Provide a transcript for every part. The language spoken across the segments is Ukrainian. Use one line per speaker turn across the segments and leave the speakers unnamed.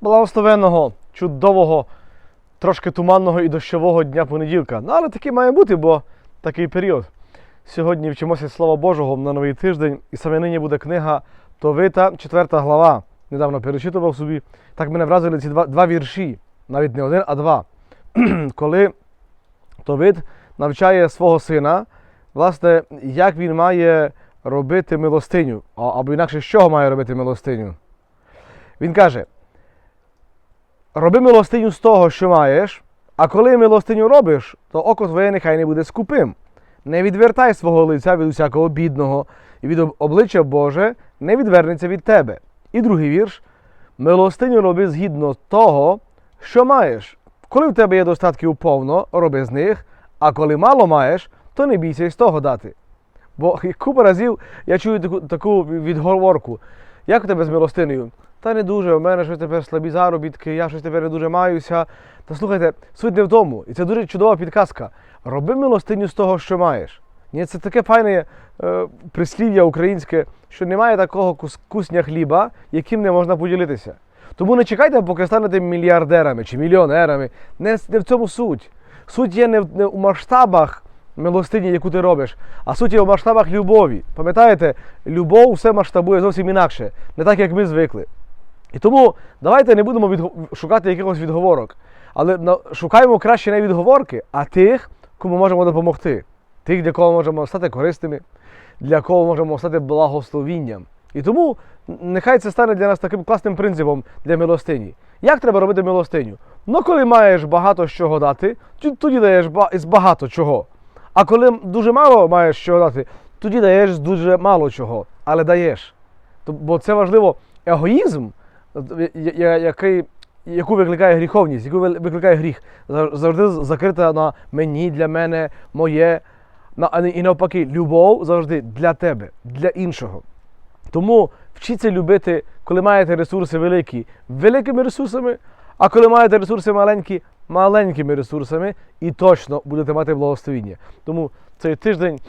благословенного, чудового, трошки туманного і дощового дня понеділка. Ну, але таки має бути, бо такий період. Сьогодні вчимося Слова Божого на новий тиждень, і саме нині буде книга Товита, 4 глава. Недавно перечитував собі. Так мене вразили ці два, два вірші, навіть не один, а два. Коли Товит навчає свого сина, власне, як він має робити милостиню, або інакше, чого має робити милостиню. Він каже: роби милостиню з того, що маєш, а коли милостиню робиш, то око твоє нехай не буде скупим. Не відвертай свого лиця від усякого бідного, і від обличчя Боже не відвернеться від тебе. І другий вірш: милостиню роби згідно того, що маєш. Коли в тебе є достатків повно, роби з них, а коли мало маєш, то не бійся й з того дати. Бо купа разів я чую таку, таку відговорку. Як у тебе з милостинею? Та не дуже, у мене щось тепер слабі заробітки, я щось тепер не дуже маюся. Та слухайте, суть не в тому. І це дуже чудова підказка. Роби милостиню з того, що маєш. Ні, це таке файне е, прислів'я українське, що немає такого кус- кусня хліба, яким не можна поділитися. Тому не чекайте, поки станете мільярдерами чи мільйонерами. Не, не в цьому суть. Суть є не в, не у масштабах милостині, яку ти робиш, а суть є у масштабах любові. Пам'ятаєте, любов все масштабує зовсім інакше, не так, як ми звикли. І тому давайте не будемо відго- шукати якихось відговорок, але шукаємо краще не відговорки, а тих, кому можемо допомогти. Тих, для кого можемо стати корисними, для кого можемо стати благословінням. І тому нехай це стане для нас таким класним принципом для милостині. Як треба робити милостиню? Ну, коли маєш багато з чого дати, тоді даєш ба- багато чого. А коли дуже мало маєш чого дати, тоді даєш дуже мало чого, але даєш. Бо це важливо, егоїзм, який, яку викликає гріховність, яку викликає гріх, завжди закрита на мені, для мене, моє. І навпаки, любов завжди для тебе, для іншого. Тому вчіться любити, коли маєте ресурси великі, великими ресурсами, а коли маєте ресурси маленькі, маленькими ресурсами, і точно будете мати благословіння. Тому цей тиждень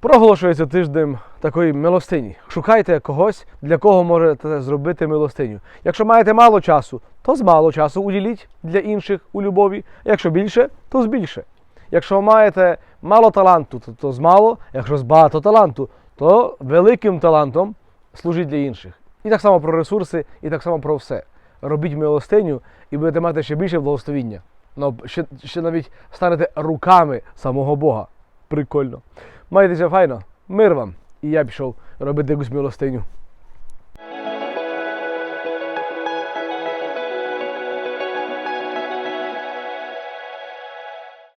проголошується тиждем такої милостині. Шукайте когось, для кого можете зробити милостиню. Якщо маєте мало часу, то з мало часу уділіть для інших у любові. Якщо більше, то з більше. Якщо маєте мало таланту, то, то з мало, якщо з багато таланту, то великим талантом служіть для інших. І так само про ресурси, і так само про все. Робіть милостиню і будете мати ще більше благословіння. Ну, ще, ще навіть станете руками самого Бога. Прикольно. Майтеся файно, мир вам. І я пішов робити якусь милостиню.